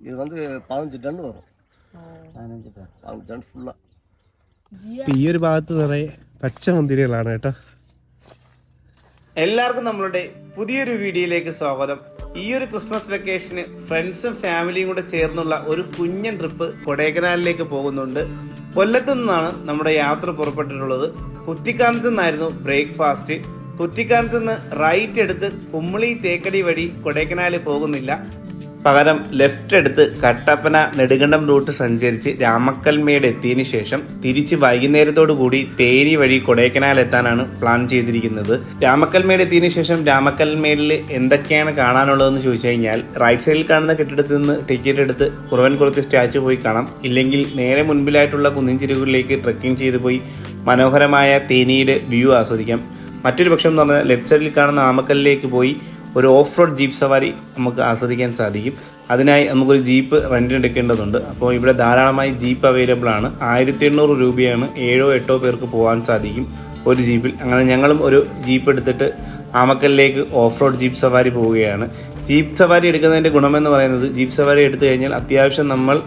இது வந்து பதினஞ்சு டன் வரும் பதினஞ்சு டன் பதினஞ்சு டன் ஃபுல்லாக ഈ ഒരു ഭാഗത്ത് നിറയെ പച്ച മുന്തിരികളാണ് കേട്ടോ. എല്ലാവർക്കും നമ്മളുടെ പുതിയൊരു വീഡിയോയിലേക്ക് സ്വാഗതം. ഈ ഒരു ക്രിസ്മസ് വെക്കേഷന് ഫ്രണ്ട്സും ഫാമിലിയും കൂടെ ചേർന്നുള്ള ഒരു കുഞ്ഞൻ ട്രിപ്പ് കൊടൈക്കനാലിലേക്ക് പോകുന്നുണ്ട്. കൊല്ലത്തു നിന്നാണ് നമ്മുടെ യാത്ര പുറപ്പെട്ടിട്ടുള്ളത്. കുറ്റിക്കാനത്ത് നിന്നായിരുന്നു ബ്രേക്ക്ഫാസ്റ്റ്. കുറ്റിക്കാനത്ത് നിന്ന് റൈറ്റ് എടുത്ത് കുമ്മിളി തേക്കടി വഴി കൊടൈക്കനാലിൽ പോകുന്നില്ല. പകരം ലെഫ്റ്റ് എടുത്ത് കട്ടപ്പന നെടുകണ്ടം റൂട്ട് സഞ്ചരിച്ച് രാമക്കൽമേട് എത്തിയതിനു ശേഷം തിരിച്ച് വൈകുന്നേരത്തോടു കൂടി തേനി വഴി കൊടൈക്കനാൽ എത്താനാണ് പ്ലാൻ ചെയ്തിരിക്കുന്നത്. രാമക്കൽമേട് എത്തിയതിനു ശേഷം രാമക്കൽമേടിൽ എന്തൊക്കെയാണ് കാണാനുള്ളതെന്ന് ചോദിച്ചു കഴിഞ്ഞാൽ റൈറ്റ് സൈഡിൽ കാണുന്ന കെട്ടിടത്തിൽ നിന്ന് ടിക്കറ്റ് എടുത്ത് കുറവൻകുളത്ത് സ്റ്റാച്ചു പോയി കാണാം. ഇല്ലെങ്കിൽ നേരെ മുൻപിലായിട്ടുള്ള കുന്നിൻ ട്രെക്കിംഗ് ട്രക്കിംഗ് ചെയ്ത് പോയി മനോഹരമായ തേനിയുടെ വ്യൂ ആസ്വദിക്കാം. മറ്റൊരു പക്ഷം എന്ന് പറഞ്ഞാൽ ലെഫ്റ്റ് സൈഡിൽ കാണുന്ന ആമക്കല്ലിലേക്ക് പോയി ഒരു ഓഫ് റോഡ് ജീപ്പ് സവാരി നമുക്ക് ആസ്വദിക്കാൻ സാധിക്കും. അതിനായി നമുക്കൊരു ജീപ്പ് റെന്റിന് എടുക്കേണ്ടതുണ്ട്. അപ്പോൾ ഇവിടെ ധാരാളമായി ജീപ്പ് അവൈലബിൾ ആണ്. ആയിരത്തി എണ്ണൂറ് രൂപയാണ് ഏഴോ എട്ടോ പേർക്ക് പോകാൻ സാധിക്കും ഒരു ജീപ്പിൽ. അങ്ങനെ ഞങ്ങളും ഒരു ജീപ്പ് എടുത്തിട്ട് ആമക്കലിലേക്ക് ഓഫ് റോഡ് ജീപ്പ് സവാരി പോവുകയാണ്. ജീപ്പ് സവാരി എടുക്കുന്നതിന്റെ ഗുണമെന്ന് പറയുന്നത് ജീപ്പ് സവാരി എടുത്തു കഴിഞ്ഞാൽ അത്യാവശ്യം നമ്മൾ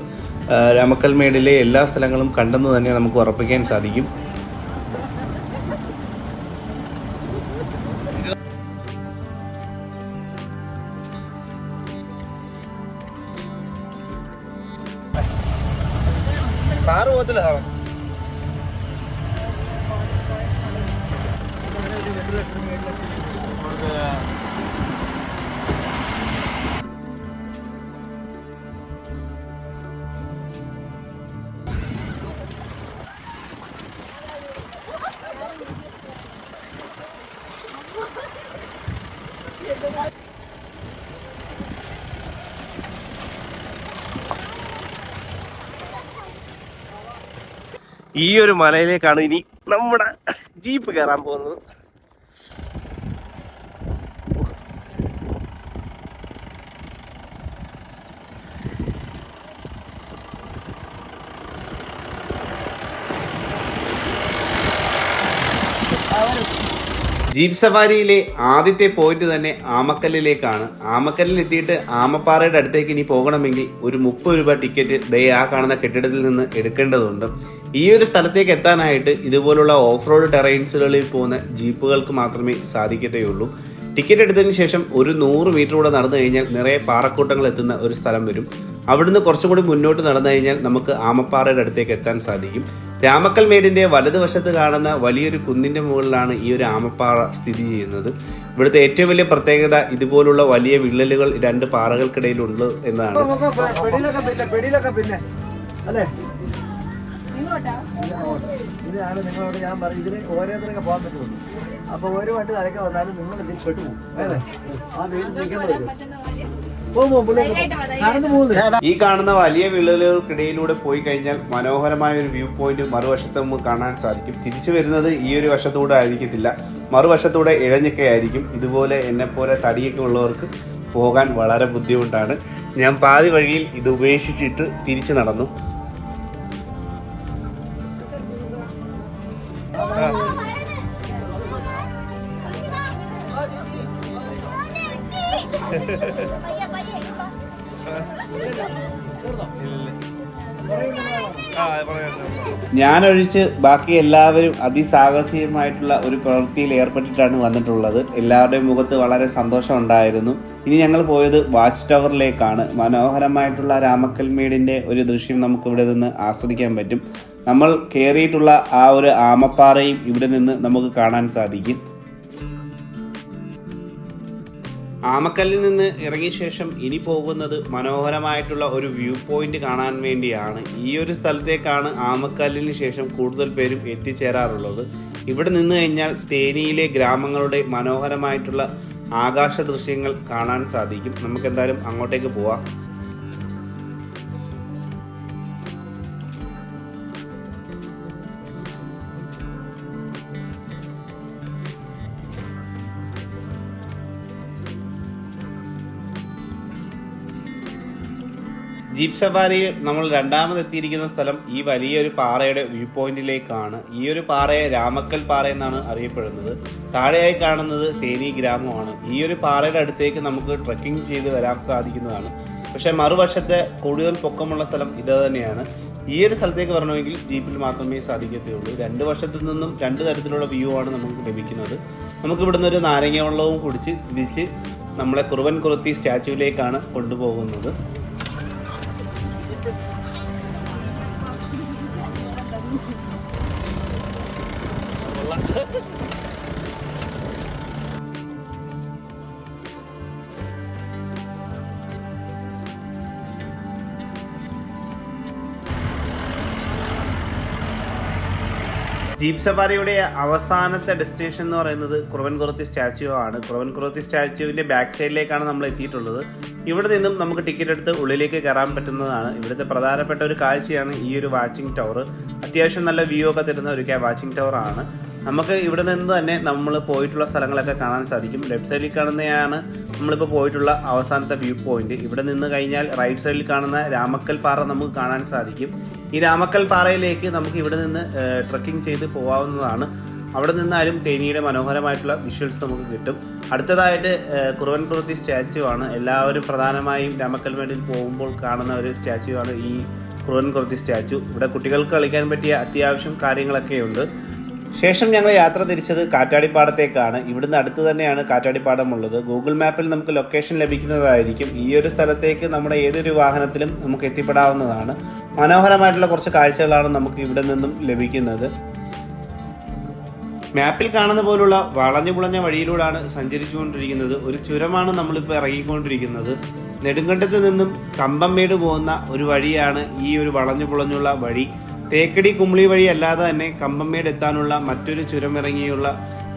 രാമക്കൽമേടിലെ എല്ലാ സ്ഥലങ്ങളും കണ്ടെന്ന് തന്നെ നമുക്ക് ഉറപ്പിക്കാൻ സാധിക്കും. கோவத்தில் அவன் ஒரு ഈ ഒരു മലയിലേക്കാണ് ഇനി നമ്മുടെ ജീപ്പ് കയറാൻ പോകുന്നത്. ജീപ്പ് സവാരിയിലെ ആദ്യത്തെ പോയിന്റ് തന്നെ ആമക്കല്ലിലേക്കാണ്. ആമക്കല്ലിൽ എത്തിയിട്ട് ആമപ്പാറയുടെ അടുത്തേക്ക് ഇനി പോകണമെങ്കിൽ ഒരു മുപ്പത് രൂപ ടിക്കറ്റ് ദേ ആ കാണുന്ന കെട്ടിടത്തിൽ നിന്ന് എടുക്കേണ്ടതുണ്ട്. ഈ ഒരു സ്ഥലത്തേക്ക് എത്താനായിട്ട് ഇതുപോലുള്ള ഓഫ് റോഡ് ടെറൈൻസുകളിൽ പോകുന്ന ജീപ്പുകൾക്ക് മാത്രമേ സാധിക്കത്തേയുള്ളൂ. ടിക്കറ്റ് എടുത്തതിന് ശേഷം ഒരു നൂറ് മീറ്റർ കൂടെ നടന്നു കഴിഞ്ഞാൽ നിറയെ പാറക്കൂട്ടങ്ങൾ എത്തുന്ന ഒരു സ്ഥലം വരും. അവിടുന്ന് കുറച്ചും കൂടി മുന്നോട്ട് നടന്നു കഴിഞ്ഞാൽ നമുക്ക് ആമപ്പാറയുടെ അടുത്തേക്ക് എത്താൻ സാധിക്കും. രാമക്കൽ മേടിന്റെ വലതുവശത്ത് കാണുന്ന വലിയൊരു കുന്നിന്റെ മുകളിലാണ് ഈ ഒരു ആമപ്പാറ സ്ഥിതി ചെയ്യുന്നത്. ഇവിടുത്തെ ഏറ്റവും വലിയ പ്രത്യേകത ഇതുപോലുള്ള വലിയ വിള്ളലുകൾ രണ്ട് പാറകൾക്കിടയിലുണ്ട് എന്നതാണ്. പെടിയിലൊക്കെ പിന്നെ പെടിയിലൊക്കെ പിന്നെ. അല്ലേ? ഇതാണ് നിങ്ങളോട് ഞാൻ പറഞ്ഞു ഇതിന് ഓരോരുത്തരൊക്കെ പോകാൻ പറ്റുള്ളൂ. അപ്പൊ ഒരു വണ്ടി തലക്ക് വന്നാലും നിങ്ങൾ ഇതിൽ പെട്ടുപോകും. അതെ ആ വെയിൽ നിൽക്കാൻ വരും ഈ കാണുന്ന വലിയ വിള്ളലുകൾക്കിടയിലൂടെ പോയി കഴിഞ്ഞാൽ മനോഹരമായ ഒരു വ്യൂ പോയിന്റ് മറുവശത്ത് നമുക്ക് കാണാൻ സാധിക്കും. തിരിച്ചു വരുന്നത് ഈ ഒരു വശത്തൂടെ ആയിരിക്കത്തില്ല. മറുവശത്തൂടെ ഇഴഞ്ഞൊക്കെ ആയിരിക്കും. ഇതുപോലെ പോലെ തടിയൊക്കെ ഉള്ളവർക്ക് പോകാൻ വളരെ ബുദ്ധിമുട്ടാണ്. ഞാൻ പാതി വഴിയിൽ ഇത് ഉപേക്ഷിച്ചിട്ട് തിരിച്ചു നടന്നു. ഞാനൊഴിച്ച് ബാക്കി എല്ലാവരും അതിസാഹസികമായിട്ടുള്ള ഒരു പ്രവൃത്തിയിൽ ഏർപ്പെട്ടിട്ടാണ് വന്നിട്ടുള്ളത്. എല്ലാവരുടെയും മുഖത്ത് വളരെ സന്തോഷം ഉണ്ടായിരുന്നു ഇനി ഞങ്ങൾ പോയത് വാച്ച് ടവറിലേക്കാണ് മനോഹരമായിട്ടുള്ള രാമക്കൽമേടിന്റെ ഒരു ദൃശ്യം നമുക്ക് ഇവിടെ നിന്ന് ആസ്വദിക്കാൻ പറ്റും. നമ്മൾ കയറിയിട്ടുള്ള ആ ഒരു ആമപ്പാറയും ഇവിടെ നിന്ന് നമുക്ക് കാണാൻ സാധിക്കും. ആമക്കല്ലിൽ നിന്ന് ഇറങ്ങിയ ശേഷം ഇനി പോകുന്നത് മനോഹരമായിട്ടുള്ള ഒരു വ്യൂ പോയിന്റ് കാണാൻ വേണ്ടിയാണ്. ഈ ഒരു സ്ഥലത്തേക്കാണ് ആമക്കല്ലിന് ശേഷം കൂടുതൽ പേരും എത്തിച്ചേരാറുള്ളത്. ഇവിടെ നിന്ന് കഴിഞ്ഞാൽ തേനിയിലെ ഗ്രാമങ്ങളുടെ മനോഹരമായിട്ടുള്ള ആകാശ ദൃശ്യങ്ങൾ കാണാൻ സാധിക്കും. നമുക്ക് എന്തായാലും അങ്ങോട്ടേക്ക് പോവാം. ജീപ്പ് സഫാരിയിൽ നമ്മൾ രണ്ടാമത് എത്തിയിരിക്കുന്ന സ്ഥലം ഈ വലിയൊരു പാറയുടെ വ്യൂ പോയിന്റിലേക്കാണ്. ഈ ഒരു പാറയെ രാമക്കൽ പാറ എന്നാണ് അറിയപ്പെടുന്നത്. താഴെയായി കാണുന്നത് തേനി ഗ്രാമമാണ്. ഈ ഒരു പാറയുടെ അടുത്തേക്ക് നമുക്ക് ട്രക്കിംഗ് ചെയ്ത് വരാൻ സാധിക്കുന്നതാണ്. പക്ഷേ മറുവശത്തെ കൂടുതൽ പൊക്കമുള്ള സ്ഥലം ഇത് തന്നെയാണ്. ഈ ഒരു സ്ഥലത്തേക്ക് വരണമെങ്കിൽ ജീപ്പിൽ മാത്രമേ സാധിക്കത്തുള്ളൂ. രണ്ട് വശത്തു നിന്നും രണ്ട് തരത്തിലുള്ള വ്യൂ ആണ് നമുക്ക് ലഭിക്കുന്നത്. നമുക്ക് ഇവിടുന്ന് ഒരു നാരങ്ങ വെള്ളവും കുടിച്ച് തിരിച്ച് നമ്മളെ കുറുവൻ കുറുത്തി സ്റ്റാച്യുവിലേക്കാണ് കൊണ്ടുപോകുന്നത്. ജീപ്പ് സഫാരിയുടെ അവസാനത്തെ ഡെസ്റ്റിനേഷൻ എന്ന് പറയുന്നത് കുറവൻകുറത്തി സ്റ്റാച്യു ആണ്. കുറവൻകുറത്തി സ്റ്റാച്യുവിന്റെ ബാക്ക് സൈഡിലേക്കാണ് നമ്മൾ എത്തിയിട്ടുള്ളത്. ഇവിടെ നിന്നും നമുക്ക് ടിക്കറ്റ് എടുത്ത് ഉള്ളിലേക്ക് കയറാൻ പറ്റുന്നതാണ്. ഇവിടുത്തെ പ്രധാനപ്പെട്ട ഒരു കാഴ്ചയാണ് ഈ ഒരു വാച്ചിങ് ടവർ അത്യാവശ്യം നല്ല വ്യൂ ഒക്കെ തരുന്ന ഒരു വാച്ചിങ് ടവർ ആണ് നമുക്ക് ഇവിടെ നിന്ന് തന്നെ നമ്മൾ പോയിട്ടുള്ള സ്ഥലങ്ങളൊക്കെ കാണാൻ സാധിക്കും. ലെഫ്റ്റ് സൈഡിൽ കാണുന്നതാണ് നമ്മളിപ്പോൾ പോയിട്ടുള്ള അവസാനത്തെ വ്യൂ പോയിന്റ് ഇവിടെ നിന്ന് കഴിഞ്ഞാൽ റൈറ്റ് സൈഡിൽ കാണുന്ന രാമക്കൽ പാറ നമുക്ക് കാണാൻ സാധിക്കും. ഈ രാമക്കൽ പാറയിലേക്ക് നമുക്ക് ഇവിടെ നിന്ന് ട്രക്കിംഗ് ചെയ്ത് പോകാവുന്നതാണ് അവിടെ നിന്നാലും തേനിയുടെ മനോഹരമായിട്ടുള്ള വിഷ്വൽസ് നമുക്ക് കിട്ടും. അടുത്തതായിട്ട് കുറുവൻ കുറുവൻകുറുത്തി സ്റ്റാച്യു ആണ്. എല്ലാവരും പ്രധാനമായും രാമക്കൽ മേടിൽ പോകുമ്പോൾ കാണുന്ന ഒരു സ്റ്റാച്യു ആണ് ഈ കുറുവൻകുറുത്തി സ്റ്റാച്യു ഇവിടെ കുട്ടികൾക്ക് കളിക്കാൻ പറ്റിയ അത്യാവശ്യം കാര്യങ്ങളൊക്കെയുണ്ട്. ശേഷം ഞങ്ങൾ യാത്ര തിരിച്ചത് കാറ്റാടിപ്പാടത്തേക്കാണ്. ഇവിടുന്ന് അടുത്ത് തന്നെയാണ് കാറ്റാടിപ്പാടം ഉള്ളത് ഗൂഗിൾ മാപ്പിൽ നമുക്ക് ലൊക്കേഷൻ ലഭിക്കുന്നതായിരിക്കും. ഈ ഒരു സ്ഥലത്തേക്ക് നമ്മുടെ ഏതൊരു വാഹനത്തിലും നമുക്ക് എത്തിപ്പെടാവുന്നതാണ്. മനോഹരമായിട്ടുള്ള കുറച്ച് കാഴ്ചകളാണ് നമുക്ക് ഇവിടെ നിന്നും ലഭിക്കുന്നത്. മാപ്പിൽ കാണുന്ന പോലുള്ള വളഞ്ഞു പുളഞ്ഞ വഴിയിലൂടെയാണ് സഞ്ചരിച്ചുകൊണ്ടിരിക്കുന്നത്. ഒരു ചുരമാണ് നമ്മളിപ്പോൾ ഇറങ്ങിക്കൊണ്ടിരിക്കുന്നത്. നെടുങ്കണ്ടത്ത് നിന്നും കമ്പംമേട് പോകുന്ന ഒരു വഴിയാണ് ഈ ഒരു വളഞ്ഞു പുളഞ്ഞുള്ള വഴി. തേക്കടി കുമ്പിളി വഴി അല്ലാതെ തന്നെ കമ്പമ്മേട് എത്താനുള്ള മറ്റൊരു ചുരം ഇറങ്ങിയുള്ള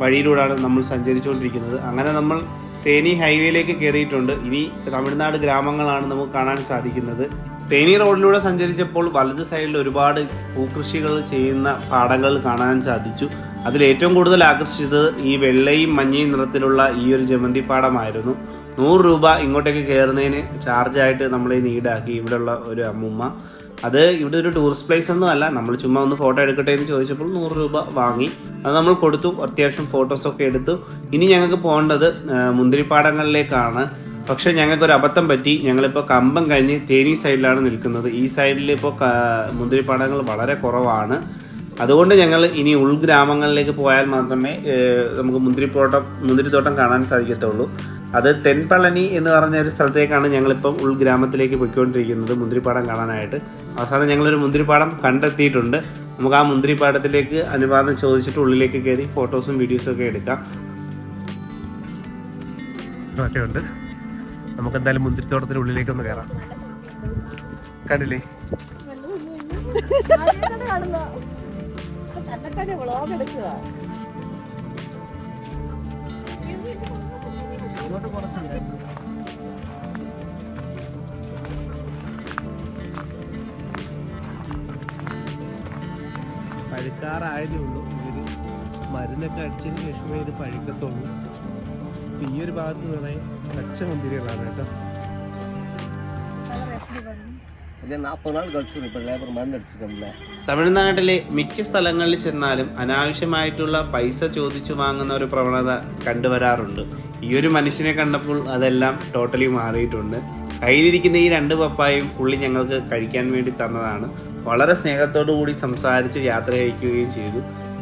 വഴിയിലൂടെയാണ് നമ്മൾ സഞ്ചരിച്ചുകൊണ്ടിരിക്കുന്നത്. അങ്ങനെ നമ്മൾ തേനി ഹൈവേയിലേക്ക് കയറിയിട്ടുണ്ട്. ഇനി തമിഴ്നാട് ഗ്രാമങ്ങളാണ് നമുക്ക് കാണാൻ സാധിക്കുന്നത്. തേനി റോഡിലൂടെ സഞ്ചരിച്ചപ്പോൾ വലത് സൈഡിൽ ഒരുപാട് പൂക്കൃഷികൾ ചെയ്യുന്ന പാടങ്ങൾ കാണാൻ സാധിച്ചു. അതിൽ ഏറ്റവും കൂടുതൽ ആകർഷിച്ചത് ഈ വെള്ളയും മഞ്ഞയും നിറത്തിലുള്ള ഈ ഒരു ജമന്തി പാടമായിരുന്നു. നൂറ് രൂപ ഇങ്ങോട്ടേക്ക് കയറുന്നതിന് ചാർജായിട്ട് നമ്മളെ നീടാക്കി ഇവിടെയുള്ള ഒരു അമ്മുമ്മ അത് ഇവിടെ ഒരു ടൂറിസ്റ്റ് പ്ലേസ് ഒന്നും അല്ല. നമ്മൾ ചുമ്മാ ഒന്ന് ഫോട്ടോ എടുക്കട്ടെ എന്ന് ചോദിച്ചപ്പോൾ നൂറ് രൂപ വാങ്ങി. അത് നമ്മൾ കൊടുത്തു. അത്യാവശ്യം ഫോട്ടോസൊക്കെ എടുത്തു. ഇനി ഞങ്ങൾക്ക് പോകേണ്ടത് മുന്തിരിപ്പാടങ്ങളിലേക്കാണ്. പക്ഷെ ഞങ്ങൾക്ക് ഒരു അബദ്ധം പറ്റി. ഞങ്ങളിപ്പോൾ കമ്പം കഴിഞ്ഞ് തേനി സൈഡിലാണ് നിൽക്കുന്നത്. ഈ സൈഡിൽ ഇപ്പോൾ മുന്തിരിപ്പാടങ്ങൾ വളരെ കുറവാണ്. അതുകൊണ്ട് ഞങ്ങൾ ഇനി ഉൾഗ്രാമങ്ങളിലേക്ക് പോയാൽ മാത്രമേ നമുക്ക് മുന്തിരിപ്പോട്ടം മുന്തിരിത്തോട്ടം കാണാൻ സാധിക്കത്തുള്ളൂ. അത് തെൻപളനി എന്ന് പറഞ്ഞ ഒരു സ്ഥലത്തേക്കാണ് ഞങ്ങളിപ്പം ഉൾഗ്രാമത്തിലേക്ക് പോയിക്കൊണ്ടിരിക്കുന്നത് മുന്തിരിപ്പാടം കാണാനായിട്ട്. അവസാനം ഞങ്ങളൊരു മുന്തിരിപ്പാടം കണ്ടെത്തിയിട്ടുണ്ട്. നമുക്ക് ആ മുന്തിരിപ്പാടത്തിലേക്ക് അനുവാദം ചോദിച്ചിട്ട് ഉള്ളിലേക്ക് കയറി ഫോട്ടോസും വീഡിയോസും ഒക്കെ എടുക്കാം. ഒക്കെ ഉണ്ട്. നമുക്ക് എന്തായാലും മുന്തിരിത്തോട്ടത്തിന് ഉള്ളിലേക്ക് ഒന്ന് കയറാം. കണ്ടില്ലേ? വ്ളോഗ് എടുക്കുക പഴുക്കാറായതേ ഉള്ളൂ. ഇവർ മരുന്നൊക്കെ അടിച്ചതിന് ശേഷമേ ഇത് പഴുക്കത്തുള്ളൂ. ഈ ഒരു ഭാഗത്ത് നിറയെ പച്ച മുന്തിരികളാണ് കേട്ടോ ലേബർ തമിഴ്നാട്ടിലെ മിക്ക സ്ഥലങ്ങളിൽ ചെന്നാലും അനാവശ്യമായിട്ടുള്ള പൈസ ചോദിച്ചു വാങ്ങുന്ന ഒരു പ്രവണത കണ്ടുവരാറുണ്ട്. ഈ ഒരു മനുഷ്യനെ കണ്ടപ്പോൾ അതെല്ലാം ടോട്ടലി മാറിയിട്ടുണ്ട്. കയ്യിലിരിക്കുന്ന ഈ രണ്ട് പപ്പായും പുള്ളി ഞങ്ങൾക്ക് കഴിക്കാൻ വേണ്ടി തന്നതാണ്. വളരെ സ്നേഹത്തോടു കൂടി സംസാരിച്ച് യാത്ര കഴിക്കുകയും ചെയ്തു.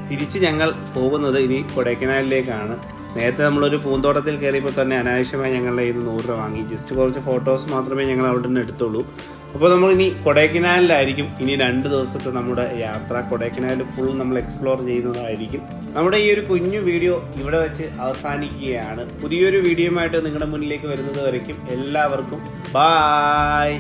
തിരിച്ച് ഞങ്ങൾ പോകുന്നത് ഇനി കൊടൈക്കനാലിലേക്കാണ്. നേരത്തെ നമ്മളൊരു പൂന്തോട്ടത്തിൽ കയറിയപ്പോൾ തന്നെ അനാവശ്യമായി ഞങ്ങളുടെ ഇത് നൂറ് രൂപ വാങ്ങി. ജസ്റ്റ് കുറച്ച് ഫോട്ടോസ് മാത്രമേ ഞങ്ങൾ അവിടെ നിന്ന് എടുത്തുള്ളൂ. അപ്പോൾ നമ്മൾ ഇനി കൊടൈക്കനാലിലായിരിക്കും. ഇനി രണ്ട് ദിവസത്തെ നമ്മുടെ യാത്ര. കൊടൈക്കനാൽ ഫുൾ നമ്മൾ എക്സ്പ്ലോർ ചെയ്യുന്നതായിരിക്കും. നമ്മുടെ ഈ ഒരു കുഞ്ഞു വീഡിയോ ഇവിടെ വെച്ച് അവസാനിക്കുകയാണ്. പുതിയൊരു വീഡിയോയുമായിട്ട് നിങ്ങളുടെ മുന്നിലേക്ക് വരുന്നത് വരയ്ക്കും. എല്ലാവർക്കും ബായ്